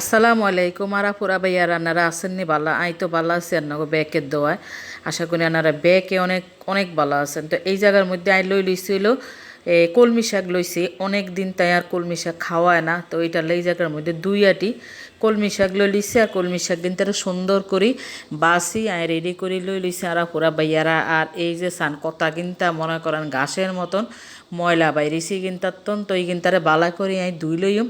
আসসালামু আলাইকুম আরা পুরা ভাইয়া রান্নারা আসেননি বালা আই তো বালা আছে, আর নাগো ব্যাকের দোয়ায়। আশা করি আনারা ব্যাকে অনেক অনেক বালা আছেন। তো এই জায়গার মধ্যে আই লই লইছিল কলমি শাক লইছি। অনেক দিন তাই আর কলমি শাক খাওয়ায় না। তো এটা এই জায়গার মধ্যে দুই আটি কলমি শাক লই লিছি আর কলমি শাক কিন্তু আরও সুন্দর করি। বাসি, আই রেডি করে লই লইছি আরা পুরা ভাইয়ারা আর এই যে সান কথা কিনতা মনে করেন ঘাসের মতন ময়লা বাইরেছি কিনতার তো এই কিনতারে বালা করি, আই দুই লইম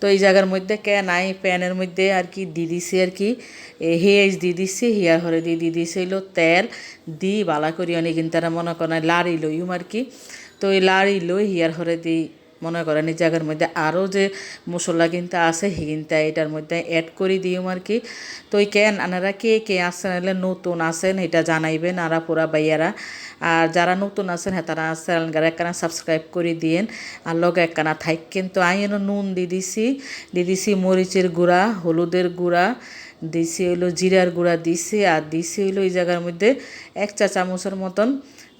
তো এই জায়গার মধ্যে কে নাই, প্যানের মধ্যে আর কি দি দিছে আর কি। হেজ দি দিছে হিয়ার হরে দি দি দিছিল তেল, দি বালা করি অনেক তারা মনে করেন, লাড়ি লইম আর কি। তো এই লাড়ি লই হিয়ার হরে দি মনে করেন, এই জায়গার মধ্যে আরও যে মশলা কিন্তু আছে হিগিনটা এটার মধ্যে অ্যাড করে দিও আর কি। তো এই কেন আনারা কে কে আসেন এলে নতুন আছেন, এটা জানাইবেন আরা পুরা বাইয়ারা আর যারা নতুন আছেন হ্যাঁ তারা চ্যানেলগার একখানা সাবস্ক্রাইব করে দিয়েন। আর লগে একখানা থাকেন তো আই এনে নুন দি দিছি। দি দিছি মরিচের গুঁড়া, হলুদের গুঁড়া, দিছি হইল জিরার গুঁড়া দিছি। আর দিছি হইল এই জায়গার মধ্যে এক চা চামচের মতন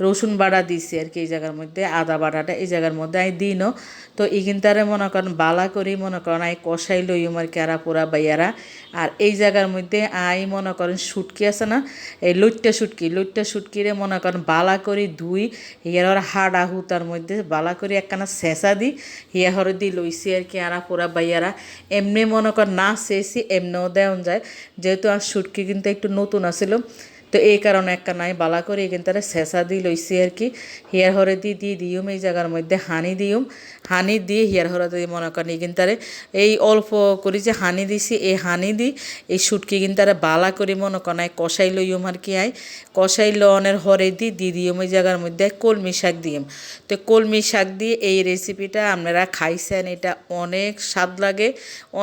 রসুন বাটা দিছি আর কি এই জায়গার মধ্যে, আদা বাটাটা এই জায়গার মধ্যে আই দিনও তো ইগিনতারে মনে করেন বালা করি, মনে করেন আই কষাই লই আমার কেরা পোড়া বাইয়ারা। আর এই জায়গার মধ্যে আই মনে করেন শুটকি আছে না, এই লইট্টা শুটকি, লইট্টা শুটকিরে মনে করেন বালা করি ধুই হিয়ার হাড়া হুতার মধ্যে বালা করি একখানা ছেঁচা দি হিয়া হরে দি লইছি আর কি আরা পোড়া বাইয়ারা। এমনি মনে করেন না চেয়েছি এমনিও দেওয়া যায়। যেহেতু আর শুটকি কিন্তু একটু নতুন আছিল তো এই কারণে একটা নাই, বালা করে এখান তারা শেষা দিয়ে লইছি আর কি। হিয়ার হরে দিয়ে দিয়ে দিউম এই জায়গার মধ্যে হানি দিউম হানি দিয়ে হিয়ার হরে দিয়ে মনে করেন এখান তারে এই অল্প করে যে হানি দিছি, এই হানি দি এই সুটকি কিন্তু তারা বালা করে মনে করেন কষাই লইম আর কি আয়। কষাই লনের হরে দি দিয়ে দিউম এই জায়গার মধ্যে কলমি শাক দিম তো কলমি শাক দিয়ে এই রেসিপিটা আপনারা খাইছেন, এটা অনেক স্বাদ লাগে,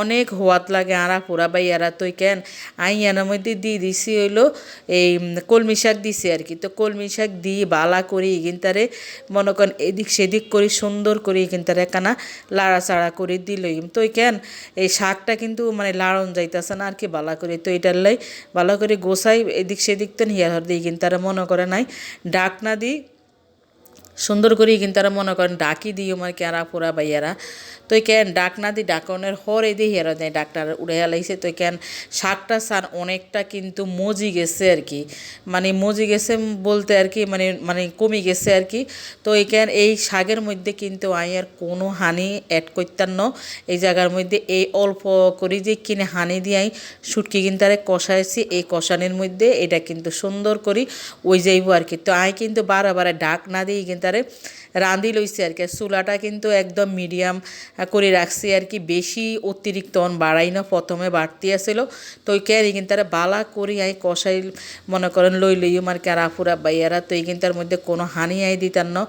অনেক হোয়াত লাগে। আরা পুরা বাই এরা তো কেন? আই এনার মধ্যে দিয়ে দিছি হইল এই কলমি শাক দিছি আর কি। তো কলমি শাক দিয়ে বালা করি এগিনতারে মনে করেন এদিক সেদিক করে সুন্দর করে এগিনতারে একখানা লাড়াচাড়া করে দিলই তো কেন, এই শাকটা কিন্তু মানে লাড়ন যাইতেছে না আর কি বালা করে। তো এটার লাই বালা করে গোসাই এদিক সেদিক তো হিয়ার হর দিয়ে এগিনতারে মনে করে নাই। ডাক না দিই সুন্দর করে কিন্তু তারা মনে করেন ডাকি দিই আমার কেরা পোড়া বাইয়ারা তো কেন ডাক না দি ডাকনের হর দিয়ে হেরা দেয় ডাক্তার উড়ে হেলাইছে তো কেন শাকটা সার অনেকটা কিন্তু মজি গেছে আর কি। মানে মজি গেছে বলতে আর কি মানে মানে কমে গেছে আর কি। তো এই কেন এই শাকের মধ্যে কিন্তু আই আর কোনো হানি অ্যাড করতাম ন। এই জায়গার মধ্যে এই অল্প করে যে কিনে হানি দিয়ে আই সুটকি কিন্তু আরে কষাইছি, এই কষানির মধ্যে এটা কিন্তু সুন্দর করি, ওই যাইব আর কি। তো আই কিন্তু বারে বারে ডাক না দিই কিন্তু আরে রাঁধি লইছি আর কি। চুলাটা কিন্তু একদম মিডিয়াম করে রাখছি আর কি। বেশি অতিরিক্ত অন বাড়াই না, প্রথমে বাড়তি আসিল তো ওই ক্যারি কিন্তু তারা বালা করি আই কষাই, মনে করেন লই লইও আর কি আর বাইয়ারা, তো এই কিন্তু তার মধ্যে কোনো হানি আই দিতাম না।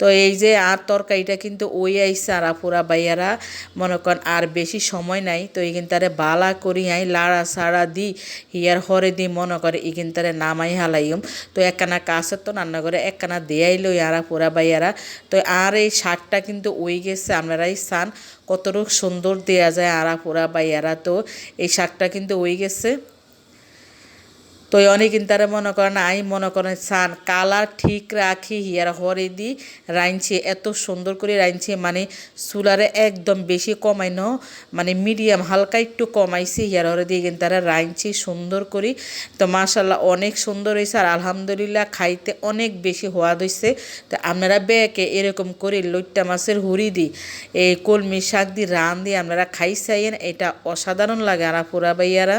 তো এই যে আর তরকারিটা কিন্তু ওই আইসে আর আফুরা বাইয়ারা, মনে করেন আর বেশি সময় নাই। তো এই কিন্তু তারে বালা করি আই, লাড়া সাড়া দি, হিয়ার হরে দি, মনে করে এই কিন্তু তারে নামাই হালাইম। তো একখানা কাছের তো রান্না করে একখানা দেয়াই লই আর বাইয়ারা। তো আর এই শাকটা কিন্তু ওই গেছে আপনারাই চান কতটুকু সুন্দর দেয়া যায় আড়া পোড়া বা এরা তো এই শাকটা কিন্তু ওই গেছে। তো অনেক তারা মনে করেন আই মনে করেন সান কালার ঠিক রাখি হিয়ার হরে দি রাইনছে এত সুন্দর করে রাইনছে মানে চুলারে একদম বেশি কমাই ন মানে মিডিয়াম হালকা একটু কমাইছি হিয়ার হরে দিয়ে কিন্তু তারা রাইনছি সুন্দর করি। তো মাশাল্লাহ অনেক সুন্দর হয়েছে, আর আলহামদুলিল্লাহ খাইতে অনেক বেশি হওয়াদ হয়েছে তো আপনারা বেকে এরকম করে লইট্টা মাছের হুড়ি দি, এই কলমি শাক দিয়ে রান দিয়ে আপনারা খাইছাইয়েন এটা অসাধারণ লাগে, আর পুরা বাইয়ারা